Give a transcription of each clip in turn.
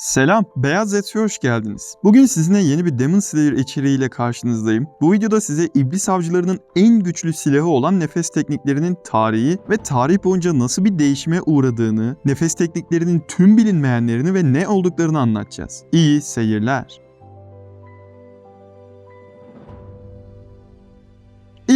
Selam, Beyaz Zet'e hoş geldiniz. Bugün sizinle yeni bir Demon Slayer içeriğiyle karşınızdayım. Bu videoda size iblis avcılarının en güçlü silahı olan nefes tekniklerinin tarihi ve tarih boyunca nasıl bir değişime uğradığını, nefes tekniklerinin tüm bilinmeyenlerini ve ne olduklarını anlatacağız. İyi seyirler.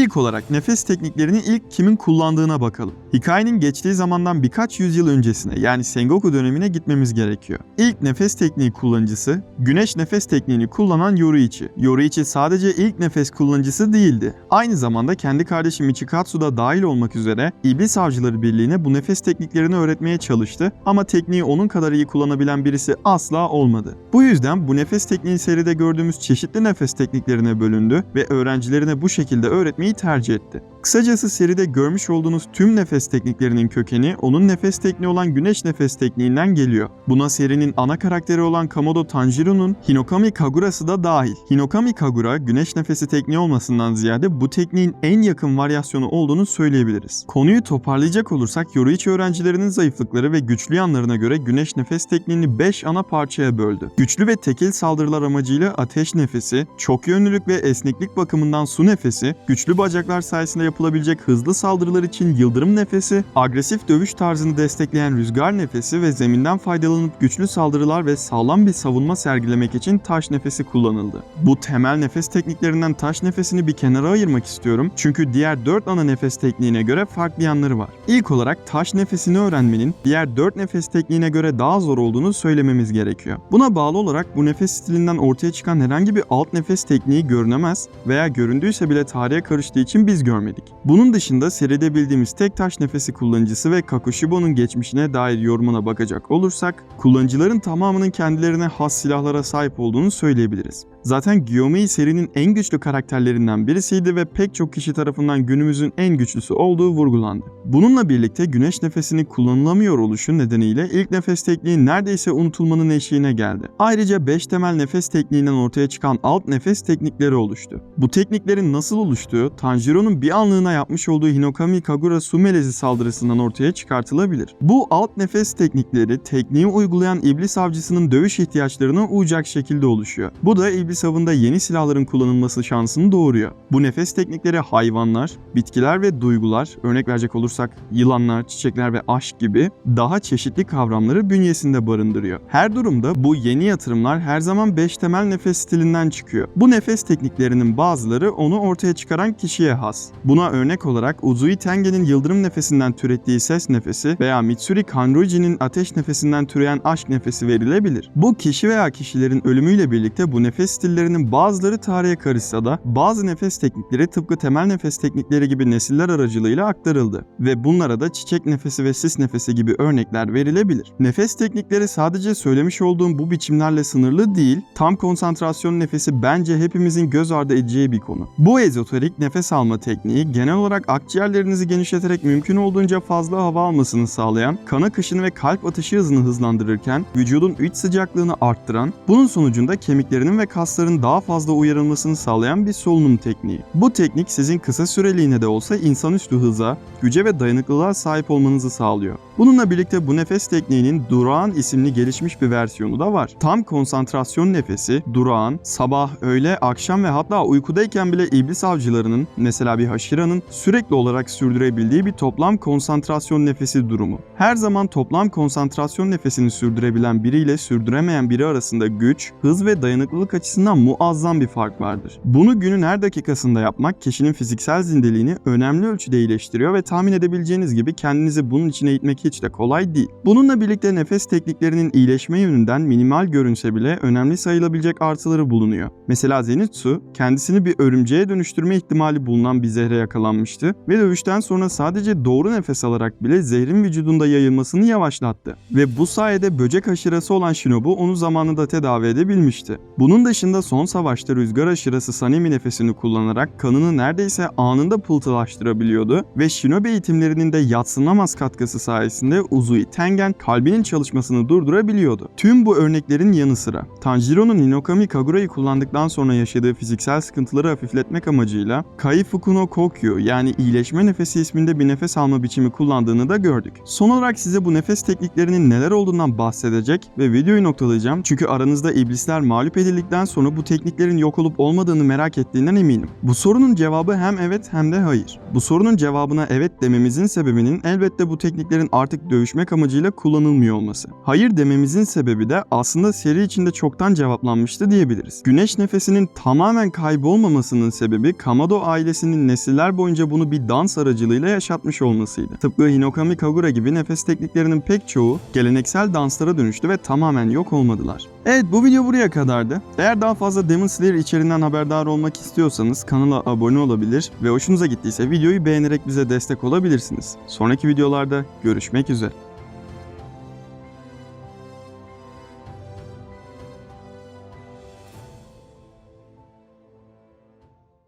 İlk olarak nefes tekniklerini ilk kimin kullandığına bakalım. Hikayenin geçtiği zamandan birkaç yüzyıl öncesine yani Sengoku dönemine gitmemiz gerekiyor. İlk nefes tekniği kullanıcısı güneş nefes tekniğini kullanan Yoruichi. Yoruichi sadece ilk nefes kullanıcısı değildi. Aynı zamanda kendi kardeşi Michikatsu da dahil olmak üzere İblis Avcıları Birliği'ne bu nefes tekniklerini öğretmeye çalıştı ama tekniği onun kadar iyi kullanabilen birisi asla olmadı. Bu yüzden bu nefes tekniği seride gördüğümüz çeşitli nefes tekniklerine bölündü ve öğrencilerine bu şekilde öğretmeyi tercih etti. Kısacası seride görmüş olduğunuz tüm nefes tekniklerinin kökeni onun nefes tekniği olan güneş nefes tekniğinden geliyor. Buna serinin ana karakteri olan Kamodo Tanjiro'nun Hinokami Kagura'sı da dahil. Hinokami Kagura güneş nefesi tekniği olmasından ziyade bu tekniğin en yakın varyasyonu olduğunu söyleyebiliriz. Konuyu toparlayacak olursak Yoruichi öğrencilerinin zayıflıkları ve güçlü yanlarına göre güneş nefes tekniğini 5 ana parçaya böldü. Güçlü ve tekil saldırılar amacıyla ateş nefesi, çok yönlülük ve esneklik bakımından su nefesi, güçlü bacaklar sayesinde yapılabilecek hızlı saldırılar için yıldırım nefesi, agresif dövüş tarzını destekleyen rüzgar nefesi ve zeminden faydalanıp güçlü saldırılar ve sağlam bir savunma sergilemek için taş nefesi kullanıldı. Bu temel nefes tekniklerinden taş nefesini bir kenara ayırmak istiyorum çünkü diğer 4 ana nefes tekniğine göre farklı yanları var. İlk olarak taş nefesini öğrenmenin diğer 4 nefes tekniğine göre daha zor olduğunu söylememiz gerekiyor. Buna bağlı olarak bu nefes stilinden ortaya çıkan herhangi bir alt nefes tekniği görünemez veya göründüyse bile tarihe karıştığı için biz görmedik. Bunun dışında seride bildiğimiz tek taş nefesi kullanıcısı ve Kakushibo'nun geçmişine dair yorumuna bakacak olursak, kullanıcıların tamamının kendilerine has silahlara sahip olduğunu söyleyebiliriz. Zaten Gyomei serinin en güçlü karakterlerinden birisiydi ve pek çok kişi tarafından günümüzün en güçlüsü olduğu vurgulandı. Bununla birlikte güneş nefesini kullanılamıyor oluşu nedeniyle ilk nefes tekniği neredeyse unutulmanın eşiğine geldi. Ayrıca 5 temel nefes tekniğinden ortaya çıkan alt nefes teknikleri oluştu. Bu tekniklerin nasıl oluştuğu, Tanjiro'nun bir anlığına yapmış olduğu Hinokami Kagura su melezi saldırısından ortaya çıkartılabilir. Bu alt nefes teknikleri tekniği uygulayan iblis avcısının dövüş ihtiyaçlarına uyacak şekilde oluşuyor. Bu da iblis avında yeni silahların kullanılması şansını doğuruyor. Bu nefes teknikleri hayvanlar, bitkiler ve duygular, örnek verecek olursak yılanlar, çiçekler ve aşk gibi daha çeşitli kavramları bünyesinde barındırıyor. Her durumda bu yeni yatırımlar her zaman 5 temel nefes stilinden çıkıyor. Bu nefes tekniklerinin bazıları onu ortaya çıkaran kişiye has. Buna örnek olarak Uzui Tengen'in yıldırım nefesinden türettiği ses nefesi veya Mitsuri Kanroji'nin ateş nefesinden türeyen aşk nefesi verilebilir. Bu kişi veya kişilerin ölümüyle birlikte bu nefes stillerinin bazıları tarihe karışsa da bazı nefes teknikleri tıpkı temel nefes teknikleri gibi nesiller aracılığıyla aktarıldı ve bunlara da çiçek nefesi ve sis nefesi gibi örnekler verilebilir. Nefes teknikleri sadece söylemiş olduğum bu biçimlerle sınırlı değil, tam konsantrasyon nefesi bence hepimizin göz ardı edeceği bir konu. Bu ezoterik nefes alma tekniği genel olarak akciğerlerinizi genişleterek mümkün olduğunca fazla hava almasını sağlayan, kan akışını ve kalp atışı hızını hızlandırırken vücudun iç sıcaklığını arttıran, bunun sonucunda kemiklerinin ve kasların daha fazla uyarılmasını sağlayan bir solunum tekniği. Bu teknik sizin kısa süreliğine de olsa insanüstü hıza, güce ve dayanıklılığa sahip olmanızı sağlıyor. Bununla birlikte bu nefes tekniğinin durağan isimli gelişmiş bir versiyonu da var. Tam konsantrasyon nefesi, durağan, sabah, öğle, akşam ve hatta uykudayken bile iblis avcılarının, mesela bir haşiranın sürekli olarak sürdürebildiği bir toplam konsantrasyon nefesi durumu. Her zaman toplam konsantrasyon nefesini sürdürebilen biriyle sürdüremeyen biri arasında güç, hız ve dayanıklılık açısından muazzam bir fark vardır. Bunu günün her dakikasında yapmak kişinin fiziksel zindeliğini önemli ölçüde iyileştiriyor ve tahmin edebileceğiniz gibi kendinizi bunun içine itmek hiç de kolay değil. Bununla birlikte nefes tekniklerinin iyileşme yönünden minimal görünse bile önemli sayılabilecek artıları bulunuyor. Mesela Zenitsu kendisini bir örümceğe dönüştürme ihtimali bulunan bir zehre yakalanmıştı ve dövüşten sonra sadece doğru nefes alarak bile zehrin vücudunda yayılmasını yavaşlattı. Ve bu sayede böcek aşırası olan Shinobu onu zamanında tedavi edebilmişti. Bunun dışında son savaşta rüzgar aşırası Sanemi nefesini kullanarak kanını neredeyse anında pıltılaştırabiliyordu ve Shinobi eğitimlerinin de yatsınamaz katkısı sayesinde Uzui Tengen kalbinin çalışmasını durdurabiliyordu. Tüm bu örneklerin yanı sıra Tanjiro'nun Hinokami Kagura'yı kullandıktan sonra yaşadığı fiziksel sıkıntıları hafifletmek amacıyla Kai Fukuno Tokyo yani iyileşme nefesi isminde bir nefes alma biçimi kullandığını da gördük. Son olarak size bu nefes tekniklerinin neler olduğundan bahsedecek ve videoyu noktalayacağım çünkü aranızda iblisler mağlup edildikten sonra bu tekniklerin yok olup olmadığını merak ettiğinden eminim. Bu sorunun cevabı hem evet hem de hayır. Bu sorunun cevabına evet dememizin sebebinin elbette bu tekniklerin artık dövüşmek amacıyla kullanılmıyor olması. Hayır dememizin sebebi de aslında seri içinde çoktan cevaplanmıştı diyebiliriz. Güneş nefesinin tamamen kaybolmamasının sebebi Kamado ailesinin nesiller boyunca bunu bir dans aracılığıyla yaşatmış olmasıydı. Tıpkı Hinokami Kagura gibi nefes tekniklerinin pek çoğu geleneksel danslara dönüştü ve tamamen yok olmadılar. Evet bu video buraya kadardı. Eğer daha fazla Demon Slayer içeriğinden haberdar olmak istiyorsanız kanala abone olabilir ve hoşunuza gittiyse videoyu beğenerek bize destek olabilirsiniz. Sonraki videolarda görüşmek üzere.